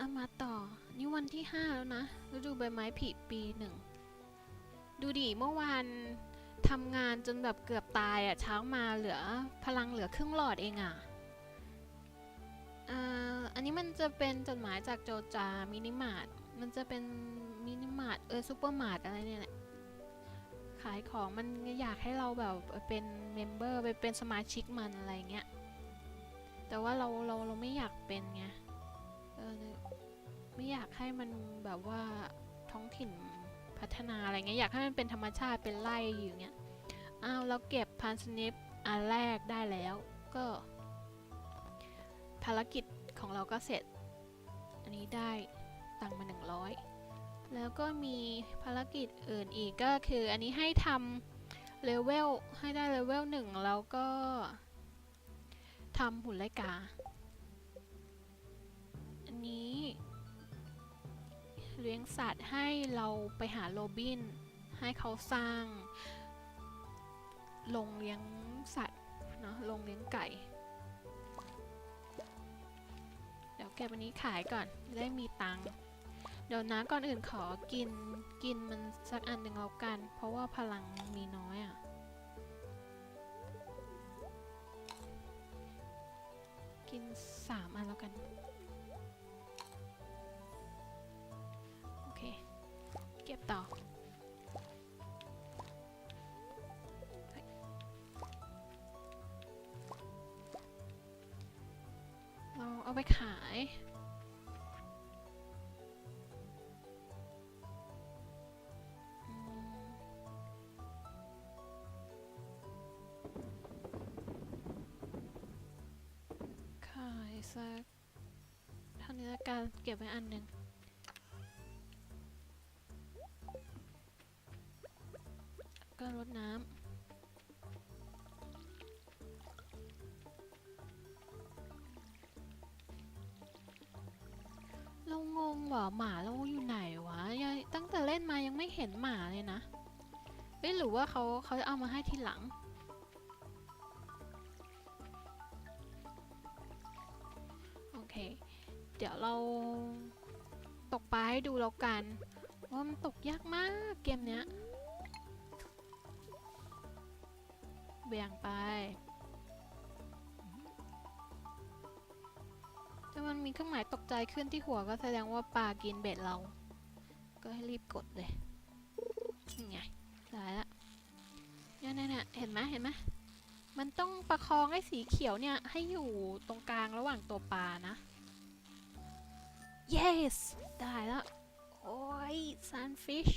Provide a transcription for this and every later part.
เอามาต่อ นี่วันที่ 5 แล้วนะฤดูใบไม้ผลิปีหนึ่ง ดูดิ เมื่อวานทำงานจนแบบเกือบตายอะ่ะ เช้ามาเหลือพลังเหลือครึ่งหลอดเองอะ่ะอ่าอันนี้มันจะเป็นจดหมายจากโจจา มินิมาร์ท มันจะเป็นมินิมาร์ท เออซูเปอร์มาร์ทอะไรเนี่ยแหละ ขายของมันอยากให้เราแบบเป็นเมมเบอร์ไปเป็นสมาชิกมันอะไรเงี้ย แต่ว่าเราเราเราไม่อยากเป็นไง เออไม่อยากให้มันแบบว่าท้องถิ่นพัฒนาอะไรเงี้ยอยากให้มันเป็นธรรมชาติเป็นไร่อยู่เงี้ยอ้าวเราเก็บพันสนิปอันแรกได้แล้วก็ ภารกิจของเราก็เสร็จ อันนี้ได้ตังค์มา 100 แล้วก็มีภารกิจอื่นอีกก็คืออันนี้ให้ทำเลเวลให้ได้เลเวลหนึ่งแล้วก็ทำหุ่นไลกา เลี้ยงสัตว์ให้เราไปหาโรบิน ให้เขาสร้างโรงเลี้ยงสัตว์เนาะโรงเลี้ยงไก่ เดี๋ยวเก็บอันนี้ขายก่อนได้มีตังค์เดี๋ยวนะก่อนอื่นขอกินกินมันสักอันหนึ่งแล้วกัน เพราะว่าพลังมีน้อยอะ่ะกินสามอัน ต่อเราเอาไปขาย ขายสักเท่านี้ละกันเก็บไว้อันหนึ่ง งงว่ะหมาเราอยู่ไหนวะยังตั้งแต่เล่นมายังไม่เห็นหมาเลยนะเอ้หรือว่าเขาเขาจะเอามาให้ทีหลัง โอเค เดี๋ยวเราตกปลาให้ดูแล้วกันว่ามันตกยากมากเกมเนี้ยเบี่ยงไป ถ้ามันมีเครื่องหมายตกใจขึ้นที่หัวก็แสดงว่าปลากินเบ็ดเรา ก็ให้รีบกดเลยนี่ไงได้ละเนี่ยเนี่ยเนี่เห็นไหมเห็นไหมมันต้องประคองไอ้สีเขียวเนี่ย ให้อยู่ตรงกลางระหว่างตัวปลานะ yes ได้แล้ว โอ้ย sunfish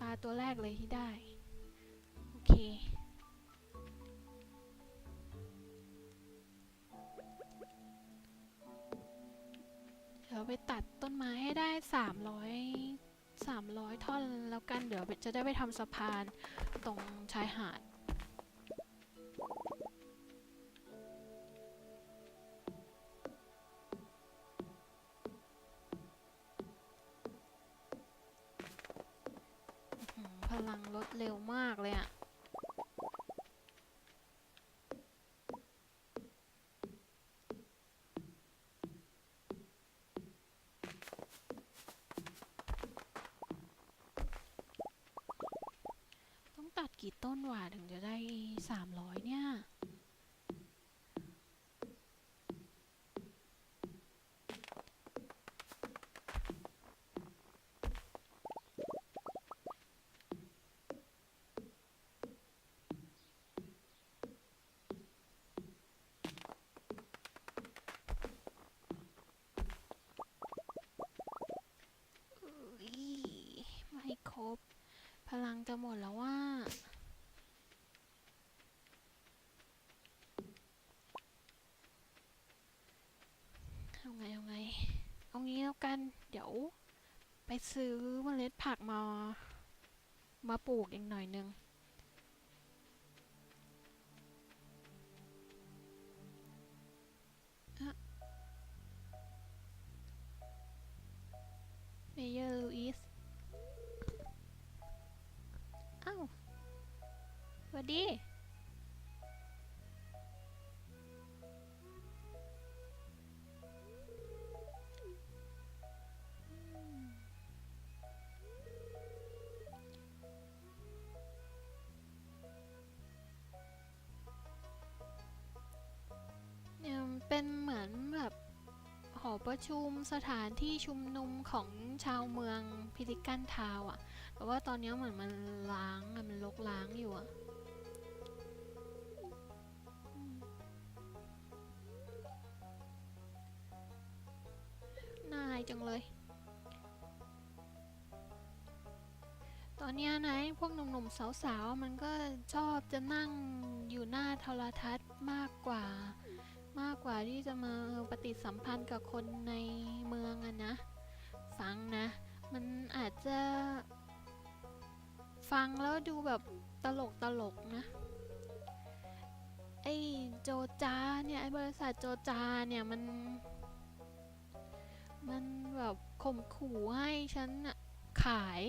ปลาตัวแรกเลยที่ได้ โอเค ดี๋ยวไปตัดต้นไม้ให้ได้ 300 300 ท่อนแล้วกันเดี๋ยวจะได้ไปทำสะพานตรงชายหาด พลังลดเร็วมากเลยอะ ต้องตัด กี่ต้นหว่าถึงจะได้300เนี่ยอุ๊ยไม่ครบ พลังจะหมดแล้วว่า เอาไงเอาไง เอางี้แล้วกัน เดี๋ยว ไปซื้อเมล็ดผักมา มาปลูกอีกหน่อยนึง เมเยอร์ลูอิส อ้าวสวัสดี ประชุมสถานที่ชุมนุมของชาวเมืองพิลิกันทาวน์อะแต่ว่าตอนนี้เหมือนมันล้างมันลกล้างอยู่อะน่ายจังเลย ตอนนี้นะพวกหนุ่มๆสาวๆ มันก็ชอบจะนั่งอยู่หน้าโทรทัศน์มากกว่า มากกว่าที่จะมาปฏิสัมพันธ์กับคนในเมืองอะนะ ฟังนะ มันอาจจะฟังแล้วดูแบบตลกตลกนะ ไอ้โจจาเนี่ยไอ้บริษัทโจจาเนี่ยมัน มันแบบข่มขู่ให้ฉันน่ะขาย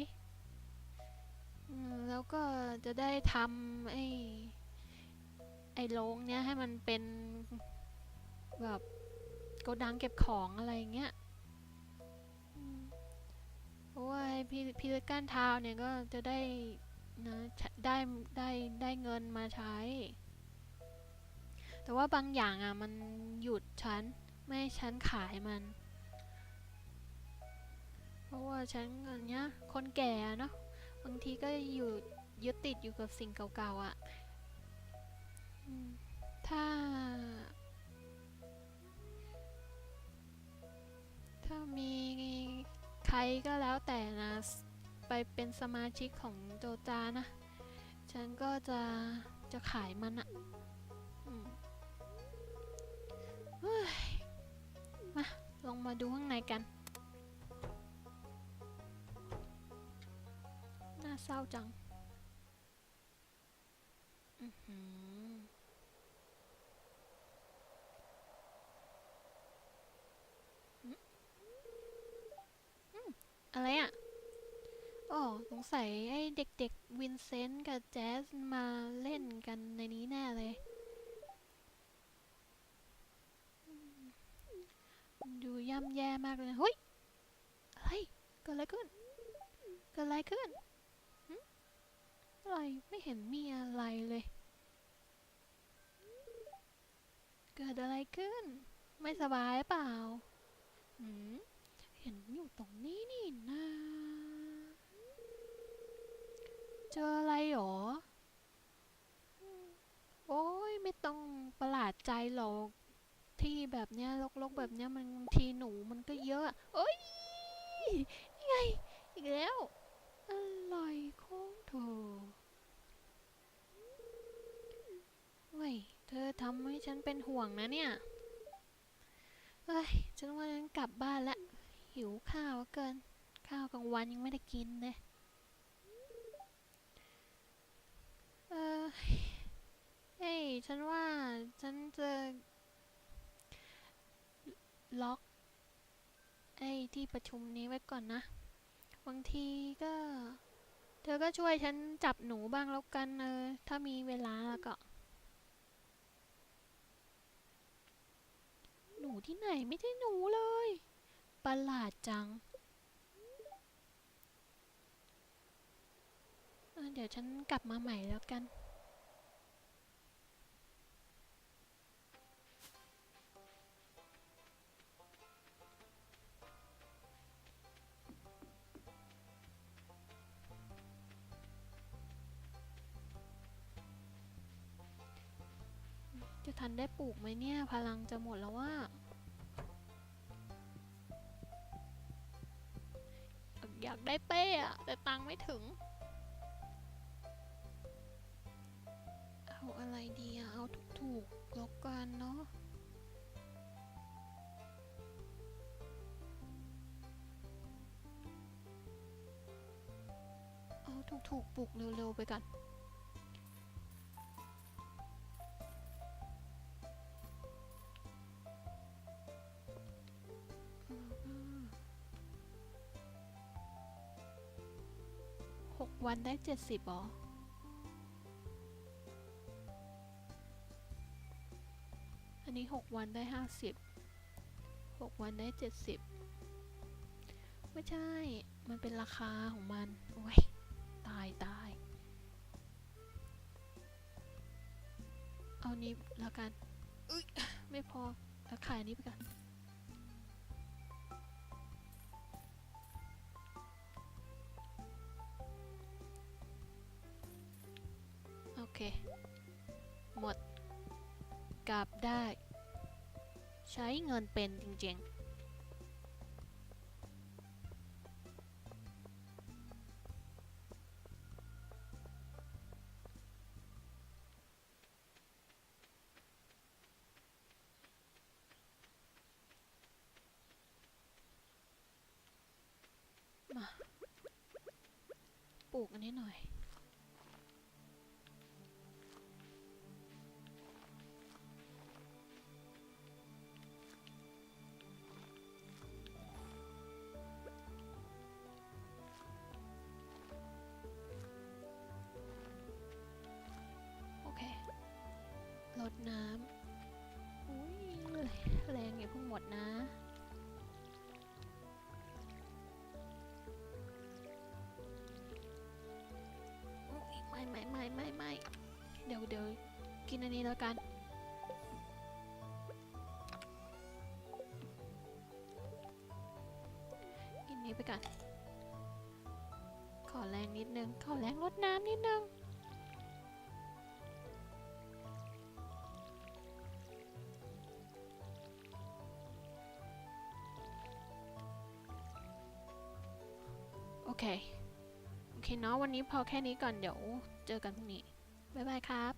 แล้วก็จะได้ทำไอ้ไอ้โรงเนี้ยให้มันเป็น แบบโกดังเก็บของอะไรเงี้ยเพราะว่าไอ้พี่พี่ก้านเท้าเนี่ยก็จะได้นะใช้ได้ได้ได้เงินมาใช้ แต่ว่าบางอย่างอะมันหยุดฉันไม่ให้ฉันขายมัน เพราะว่าฉันอันเนี้ยคนแก่เนาะบางทีก็อยู่ยึดติดอยู่กับสิ่งเก่าๆอะ่ะถ้า ก็แล้วแต่นะ ไปเป็นสมาชิกของโจจานะ ฉันก็จะจะขายมันอะมา ลงมาดูข้างในกัน น่าเศร้าจัง อือหือมอืม อะไรอะอ๋อสงสัยไอ้เด็กๆวินเซนต์กับแจ๊สมาเล่นกันในนี้แน่เลย ดูย่ำแย่มากเลยเฮ้ยอะไรเกิดอะไรขึ้นเกิดอะไรขึ้นอะไรไม่เห็นมีอะไรเลย เกิดอะไรขึ้น ไม่สบายเปล่าหืม เห็นอยู่ตรงนี้นี่นะเจออะไรหรอ โอ้ยไม่ต้องประหลาดใจหรอก ที่แบบเนี้ยลกๆแบบเนี้ยมันทีหนูมันก็เยอะอะเอ้ยนี่ไง อีกแล้วอะไรของเธอเว้ยเธอทำให้ฉันเป็นห่วงนะเนี่ยเฮ้ย ฉันว่าฉันกลับบ้านและ หิวข้าวเกิน ข้าวกลางวันยังไม่ได้กินเลยเออเฮ้ยฉันว่าฉันจะล็อกไอ้ที่ประชุมนี้ไว้ก่อนนะ บางทีก็ เธอก็ช่วยฉันจับหนูบ้างแล้วกันเออ ถ้ามีเวลาแล้วก็ หนูที่ไหนไม่ใช่หนูเลย ประหลาดจังเเดี๋ยวฉันกลับมาใหม่แล้วกัน จะทันได้ปลูกไหมเนี่ย พลังจะหมดแล้วว่า อยากได้เป้อะแต่ตังค์ไม่ถึง เอาอะไรดีอะเอาถูกๆแล้วกันเนาะเอาถูกๆปลุกเร็วๆไปกัน วันได้เจ็ดสิบหรออันนี้หกวันได้ห้าสิบหกวันได้เจ็ดสิบไม่ใช่ มันเป็นราคาของมัน โอ้ย ตายตาย เอานี้แล้วกัน อุ๊ยไม่พอแล้วขายอันนี้ไปก่อน กลับได้ ใช้เงินเป็นจริงๆมาปลูกอันนี้หน่อย ดน้ำอุ้ยแรงอย่าเพิ่งหมดนะไม่ไม่ไม่ไม่ไม่เดี๋ยวเดี๋ยวกินอันนี้แล้วกันกินนี้ไปก่อนขอแรงนิดนึงขอแรงลดน้ำนิดนึง เค โอเคเนาะวันนี้พอแค่นี้ก่อนเดี๋ยวเจอกันพรุ่งนี้ บ๊ายบายครับ